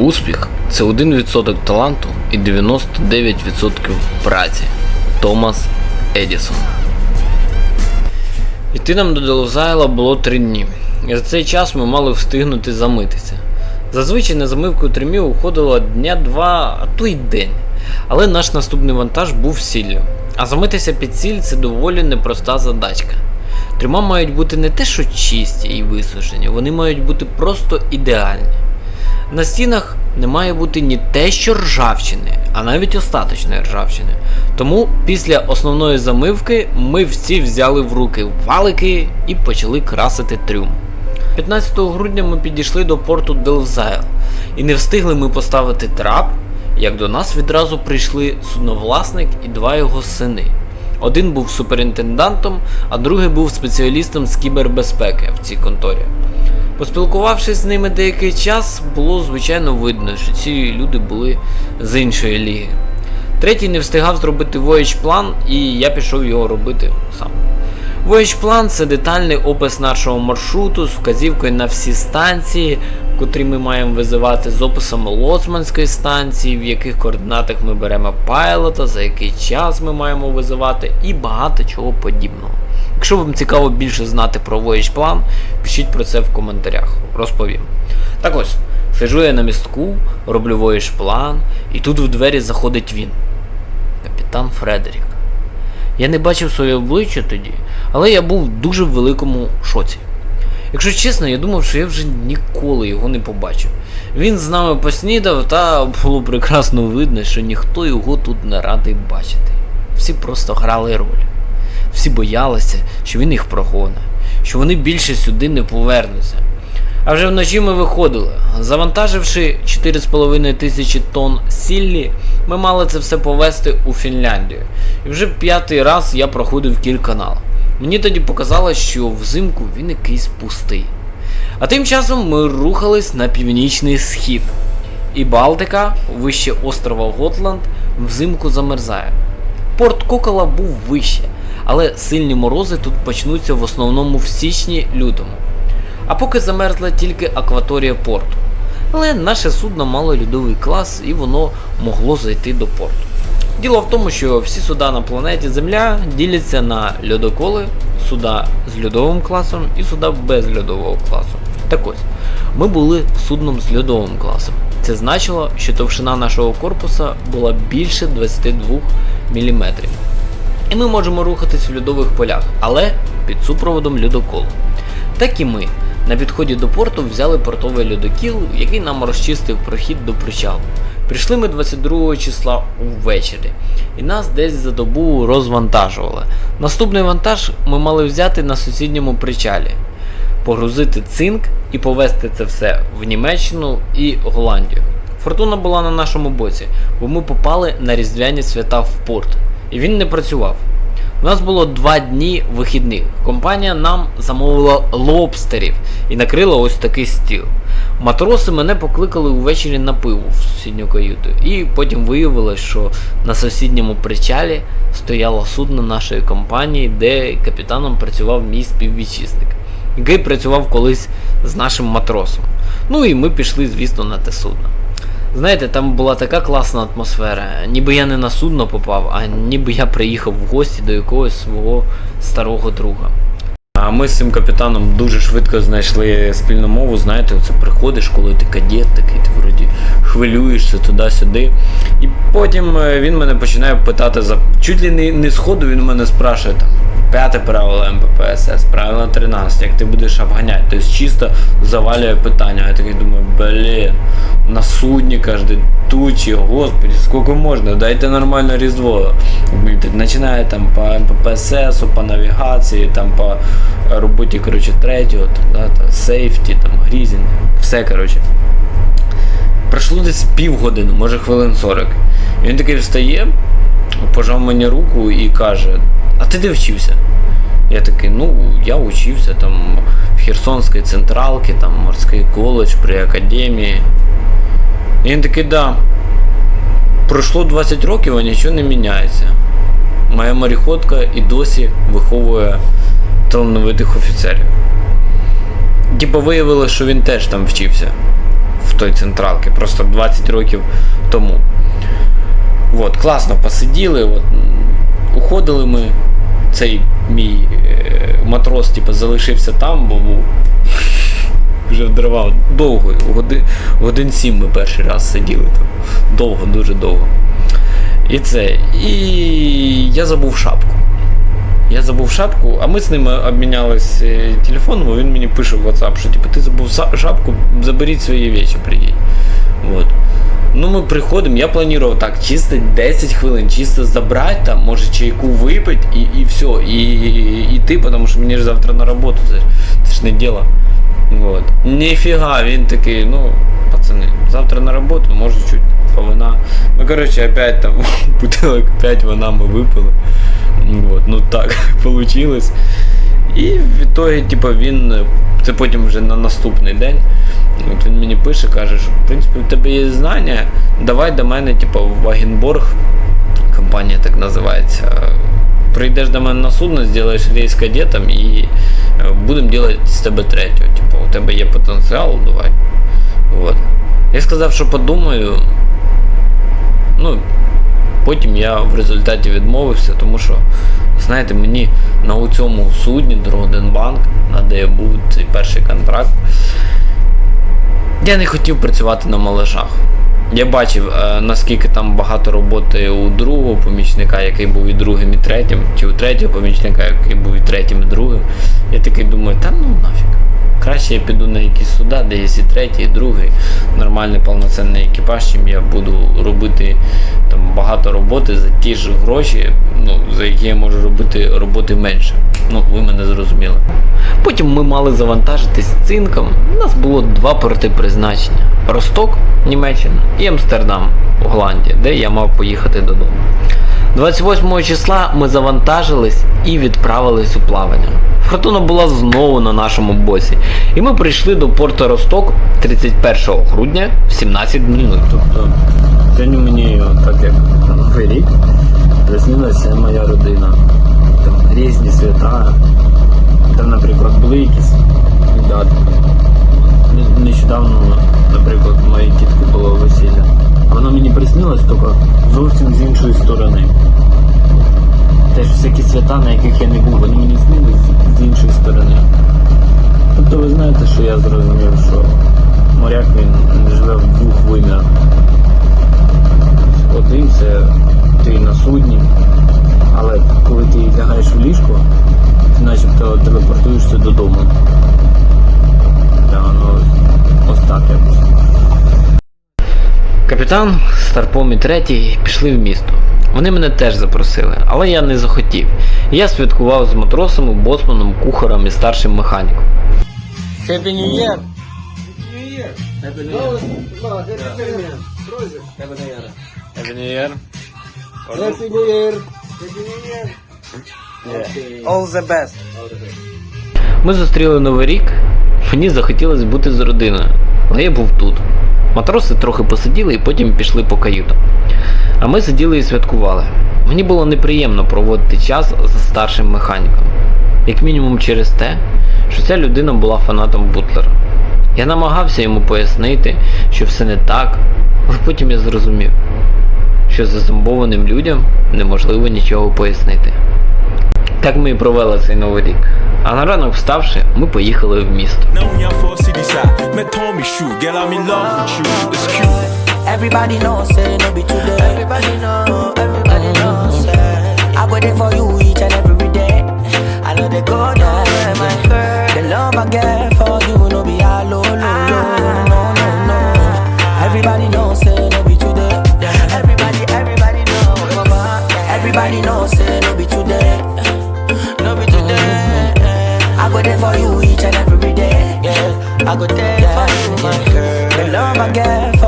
Успіх це 1% таланту і 99% праці. Томас Едісон. Іти нам до Делозайла було три дні. І за цей час ми мали встигнути замитися. Зазвичай на замивку тримів уходило дня два, а то й день. Але наш наступний вантаж був сіллю. А замитися під сіль це доволі непроста задачка. Трюма мають бути не те, що чисті і висушені, вони мають бути просто ідеальні. На стінах не має бути ні те, що ржавчини, а навіть остаточної ржавчини. Тому після основної замивки ми всі взяли в руки валики і почали красити трюм. 15 грудня ми підійшли до порту Делзайл, і не встигли ми поставити трап, як до нас відразу прийшли судновласник і два його сини. Один був суперінтендантом, а другий був спеціалістом з кібербезпеки в цій конторі. Поспілкувавшись з ними деякий час, було звичайно видно, що ці люди були з іншої ліги. Третій не встигав зробити voyage план, і я пішов його робити сам. Voyage план це детальний опис нашого маршруту з вказівкою на всі станції, котрі ми маємо визивати, з описом лоцманської станції, в яких координатах ми беремо пайлота, за який час ми маємо визивати, і багато чого подібного. Якщо вам цікаво більше знати про Voyage план, пишіть про це в коментарях, розповім. Так ось, сиджу я на містку, роблю Voyage план, і тут в двері заходить він. Капітан Фредерік. Я не бачив своє обличчя тоді, але я був в дуже великому шоці. Якщо чесно, я думав, що я вже ніколи його не побачив. Він з нами поснідав, та було прекрасно видно, що ніхто його тут не радий бачити. Всі просто грали роль. Всі боялися, що він їх прогоне, що вони більше сюди не повернуться. А вже вночі ми виходили. Завантаживши 4,5 тисячі тонн сіллі, ми мали це все повезти у Фінляндію. І вже п'ятий раз я проходив кільканал. Мені тоді показалось, що взимку він якийсь пустий. А тим часом ми рухались на північний схід. І Балтика, вище острова Готланд, взимку замерзає. Порт Кокола був вище, але сильні морози тут почнуться в основному в січні-лютому. А поки замерзла тільки акваторія порту. Але наше судно мало льодовий клас і воно могло зайти до порту. Діло в тому, що всі суда на планеті Земля діляться на льодоколи, суда з льодовим класом і суда без льодового класу. Так ось, ми були судном з льодовим класом. Це значило, що товщина нашого корпуса була більше 22 мм. І ми можемо рухатись в льодових полях, але під супроводом льодоколу. Так і ми на підході до порту взяли портовий льодокіл, який нам розчистив прохід до причалу. Прийшли ми 22 числа увечері, і нас десь за добу розвантажували. Наступний вантаж ми мали взяти на сусідньому причалі, погрузити цинк і повезти це все в Німеччину і Голландію. Фортуна була на нашому боці, бо ми попали на різдвяні свята в порт, і він не працював. У нас було два дні вихідних. Компанія нам замовила лобстерів і накрила ось такий стіл. Матроси мене покликали увечері на пиво в сусідню каюту, і потім виявилось, що на сусідньому причалі стояло судно нашої компанії, де капітаном працював мій співвітчизник, який працював колись з нашим матросом. Ну і ми пішли, звісно, на те судно. Знаєте, там була така класна атмосфера, ніби я не на судно попав, а ніби я приїхав в гості до якогось свого старого друга. А ми з цим капітаном дуже швидко знайшли спільну мову. Знаєте, оце приходиш, коли ти кадет такий, ти вроді хвилюєшся туди-сюди. І потім е, він мене починає питати за. Чуть ли не, не сходу він мене спрашує там. П'яте правило МППСС, правило 13, як ти будеш обганяти. Тобто чисто завалює питання. Я такий думаю, блін, на судні кожен тучі, господи, скільки можна, дайте нормальне різдво. Починає там по МППСС, по навігації, там по роботі коротше, третього, там, да, та, сейфті, там, грізінг, все коротше. Пройшло десь півгодини, може хвилин 40. І він такий встає, пожав мені руку і каже, а ти де вчився? Я такий, ну, я учився там в Херсонській централці, там морський коледж при академії. І він такий, да. Пройшло 20 років, а нічого не міняється. Моя моріходка і досі виховує талановитих офіцерів. Типа виявилося, що він теж там вчився. В той централки, просто 20 років тому. От, класно посиділи, от, уходили ми. Цей мій е, матрос типу, залишився там, бо був вже вдривав довго, годин, годин сім ми перший раз сиділи там. Довго, дуже довго. І це. І я забув шапку. Я забув шапку, а ми з ним обмінялись е, телефоном, і він мені пише в WhatsApp, що типу, ти забув шапку, заберіть свої речі, прийдіть. Вот. Ну, ми приходимо, я планував так, чисто 10 хвилин, чисто забрати там, може чайку випити і, і все, і, і, йти, тому що мені ж завтра на роботу, це, це ж не діло. Вот. Ніфіга, він такий, ну, пацани, завтра на роботу, може чуть повина. Ну, коротше, опять там бутилок 5 вина ми випили. Вот, ну так получилось. І в ітогі, типу, він. Це потім вже на наступний день. От він мені пише, каже, що в принципі у тебе є знання, давай до мене, типу, в Вагенборг, компанія так називається. Прийдеш до мене на судно, зробиш рейс кадетом і е, будемо робити з тебе третього. У тебе є потенціал, давай. От. Я сказав, що подумаю. Ну, Потім я в результаті відмовився, тому що, знаєте, мені на цьому судні Роденбанк, на де я був цей перший контракт, я не хотів працювати на малежах. Я бачив, е, наскільки там багато роботи у другого помічника, який був і другим, і третім, чи у третього помічника, який був і третім, і другим. Я такий думаю, та ну нафіг. Краще я піду на якісь суда, де є і третій, і другий, нормальний повноцінний екіпаж, чим я буду робити там багато роботи за ті ж гроші, ну, за які я можу робити роботи менше. Ну, ви мене зрозуміли. Потім ми мали завантажитись цинком. У нас було два порти призначення: Росток, Німеччина, і Амстердам, Голландія, де я мав поїхати додому. 28 числа ми завантажились і відправились у плавання. Фортуна була знову на нашому боці, і ми прийшли до порту Росток 31 грудня в 17.00. Тобто сьогодні мені, так як новий рік, приснилася моя родина. Там різні свята. Там, наприклад, були якісь. Нещодавно, наприклад, моєї тітки було весілля. Воно мені приснилось тільки зовсім з іншої сторони. Всякі свята, на яких я не був, вони мені снились з- іншої сторони. Тобто ви знаєте, що я зрозумів, що моряк він живе в двох вимірах. Один це ти на судні, але коли ти лягаєш в ліжко, ти начебто телепортуєшся додому. Да, якось. Капітан, Старпом і третій пішли в місто. Вони мене теж запросили, але я не захотів. Я святкував з матросами, боцманом, кухарем і старшим механіком. Happy New Year! Happy New Year. Happy New Year. Happy New Year! Happy New Year. All the best! Ми зустріли Новий рік, мені захотілося бути з родиною, але я був тут. Матроси трохи посиділи і потім пішли по каютам. А ми сиділи і святкували. Мені було неприємно проводити час за старшим механіком. Як мінімум через те, що ця людина була фанатом Бутлера. Я намагався йому пояснити, що все не так, але потім я зрозумів, що зазомбованим людям неможливо нічого пояснити. Так ми і провели цей новий рік. А на ранок вставши, ми поїхали в місто. Everybody knows, say no be today. Everybody know, everybody knows. Say. I waiting for you there for you each and every day. Yeah, I go there for you, my girl. The love I get